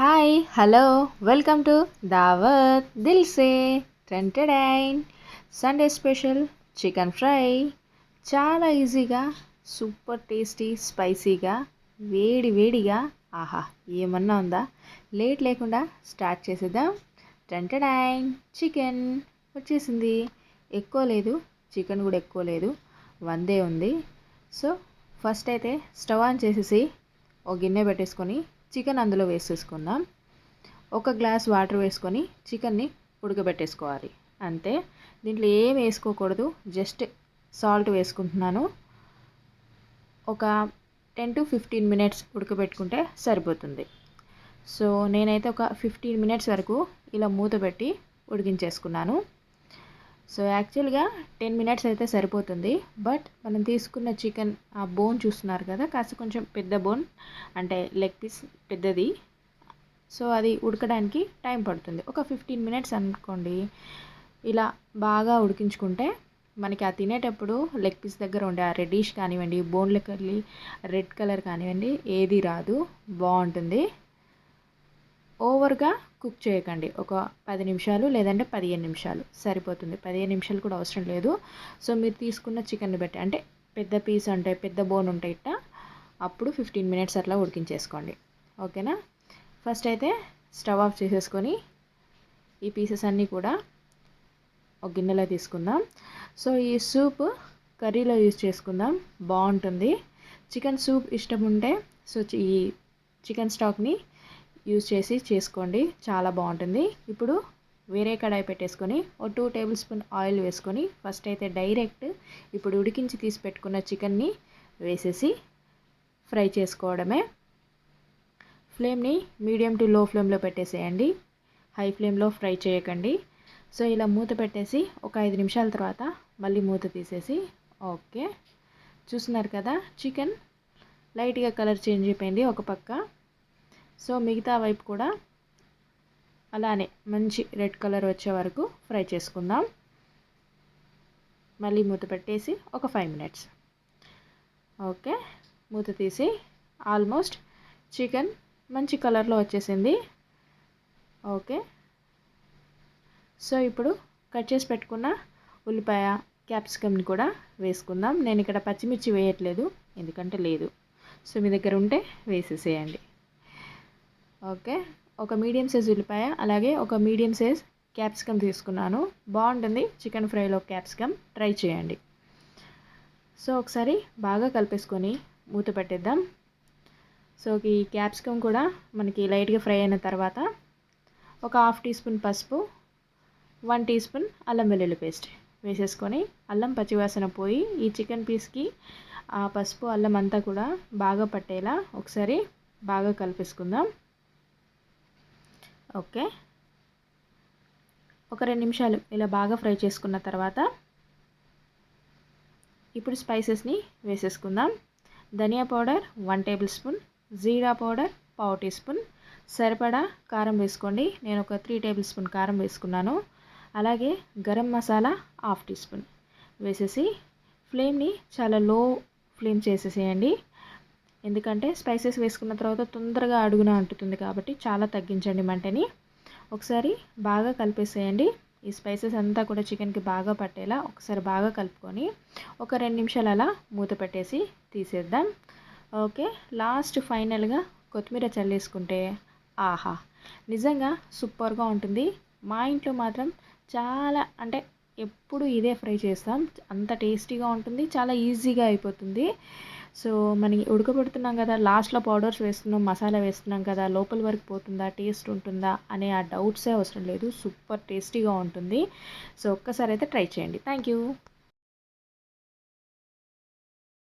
Hi hello welcome to Dawat Dilse ట్రెంటెడైన్ Sunday special chicken fry చాలా ఈజీగా సూపర్ టేస్టీ స్పైసీగా వేడి వేడిగా ఆహా ఏమన్నా ఉందా? లేట్ లేకుండా స్టార్ట్ చేసేద్దాం. ట్రెంటెడైన్ చికెన్ వచ్చేసింది. ఎక్కువ లేదు చికెన్ కూడా ఎక్కువ లేదు వందే ఉంది. సో ఫస్ట్ అయితే స్టవ్ ఆన్ చేసేసి ఒక గిన్నె పెట్టేసుకొని చికెన్ అందులో వేసేసుకుందాం. ఒక గ్లాస్ వాటర్ వేసుకొని చికెన్ని ఉడకబెట్టేసుకోవాలి. అంతే. దీంట్లో ఏం వేసుకోకూడదు. జస్ట్ సాల్ట్ వేసుకుంటున్నాను. ఒక టెన్ టు ఫిఫ్టీన్ మినిట్స్ ఉడకబెట్టుకుంటే సరిపోతుంది. సో నేనైతే ఒక ఫిఫ్టీన్ మినిట్స్ వరకు ఇలా మూత పెట్టి ఉడికించేసుకున్నాను. సో యాక్చువల్గా టెన్ మినిట్స్ అయితే సరిపోతుంది. బట్ మనం తీసుకున్న చికెన్ ఆ బోన్ చూస్తున్నారు కదా కాస్త కొంచెం పెద్ద బోన్ అంటే లెగ్ పీస్ పెద్దది. సో అది ఉడకడానికి టైం పడుతుంది. ఒక ఫిఫ్టీన్ మినిట్స్ అనుకోండి. ఇలా బాగా ఉడికించుకుంటే మనకి ఆ తినేటప్పుడు లెగ్ పీస్ దగ్గర ఉండే ఆ రెడ్డిష్ కానివ్వండి బోన్ లెక్కర్లీ రెడ్ కలర్ కానివ్వండి ఏది రాదు. బాగుంటుంది. ఓవర్గా కుక్ చేయకండి. ఒక పది నిమిషాలు లేదంటే పదిహేను నిమిషాలు సరిపోతుంది. పదిహేను నిమిషాలు కూడా అవసరం లేదు. సో మీరు తీసుకున్న చికెన్ బట్టి అంటే పెద్ద పీస్ అంటే పెద్ద బోన్ ఉంటాయి ఇట్ట అప్పుడు ఫిఫ్టీన్ మినిట్స్ అట్లా ఉడికించేసుకోండి. ఓకేనా? ఫస్ట్ అయితే స్టవ్ ఆఫ్ చేసేసుకొని ఈ పీసెస్ అన్నీ కూడా ఒక గిన్నెలో తీసుకుందాం. సో ఈ సూప్ కర్రీలో యూజ్ చేసుకుందాం. బాగుంటుంది. చికెన్ సూప్ ఇష్టం ఉంటే సో ఈ చికెన్ స్టాక్ని యూజ్ చేసి చేసుకోండి. చాలా బాగుంటుంది. ఇప్పుడు వేరే కడాయి పెట్టేసుకొని ఓ టూ టేబుల్ స్పూన్ ఆయిల్ వేసుకొని ఫస్ట్ అయితే డైరెక్ట్ ఇప్పుడు ఉడికించి తీసి పెట్టుకున్న చికెన్ని వేసేసి ఫ్రై చేసుకోవడమే. ఫ్లేమ్ని మీడియం టు లో ఫ్లేమ్లో పెట్టేసేయండి. హై ఫ్లేమ్లో ఫ్రై చేయకండి. సో ఇలా మూత పెట్టేసి ఒక ఐదు నిమిషాల తర్వాత మళ్ళీ మూత తీసేసి ఓకే. చూస్తున్నారు కదా చికెన్ లైట్గా కలర్ చేంజ్ అయిపోయింది ఒక పక్క. సో మిగతా వైపు కూడా అలానే మంచి రెడ్ కలర్ వచ్చే వరకు ఫ్రై చేసుకుందాం. మళ్ళీ మూత పెట్టేసి ఒక ఫైవ్ మినిట్స్ ఓకే మూత తీసి ఆల్మోస్ట్ చికెన్ మంచి కలర్లో వచ్చేసింది. ఓకే సో ఇప్పుడు కట్ చేసి పెట్టుకున్న ఉల్లిపాయ క్యాప్సికమ్ని కూడా వేసుకుందాం. నేను ఇక్కడ పచ్చిమిర్చి వేయట్లేదు ఎందుకంటే లేదు. సో మీ దగ్గర ఉంటే వేసేసేయండి. ఓకే. ఒక మీడియం సైజ్ ఉల్లిపాయ అలాగే ఒక మీడియం సైజ్ క్యాప్సికమ్ తీసుకున్నాను. బాగుంటుంది. చికెన్ ఫ్రైలో క్యాప్సికమ్. ట్రై చేయండి. సో ఒకసారి బాగా కలిపేసుకొని మూత పెట్టేద్దాం. సో ఈ క్యాప్సికమ్ కూడా మనకి లైట్గా ఫ్రై అయిన తర్వాత ఒక హాఫ్ టీ స్పూన్ పసుపు వన్ టీ స్పూన్ అల్లం వెల్లుల్లి పేస్ట్ వేసేసుకొని అల్లం పచ్చివాసన పోయి ఈ చికెన్ పీస్కి ఆ పసుపు అల్లం అంతా కూడా బాగా పట్టేలా ఒకసారి బాగా కలిపేసుకుందాం. ఓకే. ఒక రెండు నిమిషాలు ఇలా బాగా ఫ్రై చేసుకున్న తర్వాత ఇప్పుడు స్పైసెస్ని వేసేసుకుందాం. ధనియా పౌడర్ వన్ టేబుల్ స్పూన్ జీరా పౌడర్ పావు టీ స్పూన్. సరిపడా కారం వేసుకోండి. నేను ఒక త్రీ టేబుల్ స్పూన్ కారం వేసుకున్నాను. అలాగే garam masala half teaspoon వేసేసి ఫ్లేమ్ని చాలా లో ఫ్లేమ్ చేసేసేయండి. ఎందుకంటే స్పైసెస్ వేసుకున్న తర్వాత తొందరగా అడుగున అంటుతుంది కాబట్టి చాలా తగ్గించండి మంటని. ఒకసారి బాగా కలిపేసేయండి. ఈ స్పైసెస్ అంతా కూడా చికెన్కి బాగా పట్టేలా ఒకసారి బాగా కలుపుకొని ఒక రెండు నిమిషాలు అలా మూత పెట్టేసి తీసేద్దాం. ఓకే లాస్ట్ ఫైనల్గా కొత్తిమీర చల్లేసుకుంటే ఆహా నిజంగా సూపర్గా ఉంటుంది. మా ఇంట్లో మాత్రం చాలా అంటే ఎప్పుడు ఇదే ఫ్రై చేస్తాం. అంత టేస్టీగా ఉంటుంది చాలా ఈజీగా అయిపోతుంది. సో మనకి ఉడకబెడుతున్నాం కదా లాస్ట్లో పౌడర్స్ వేస్తున్నాం మసాలా వేస్తున్నాం కదా లోపల వరకు పోతుందా టేస్ట్ ఉంటుందా అనే ఆ డౌట్సే అవసరం లేదు. సూపర్ టేస్టీగా ఉంటుంది. సో ఒక్కసారి అయితే ట్రై చేయండి. Thank you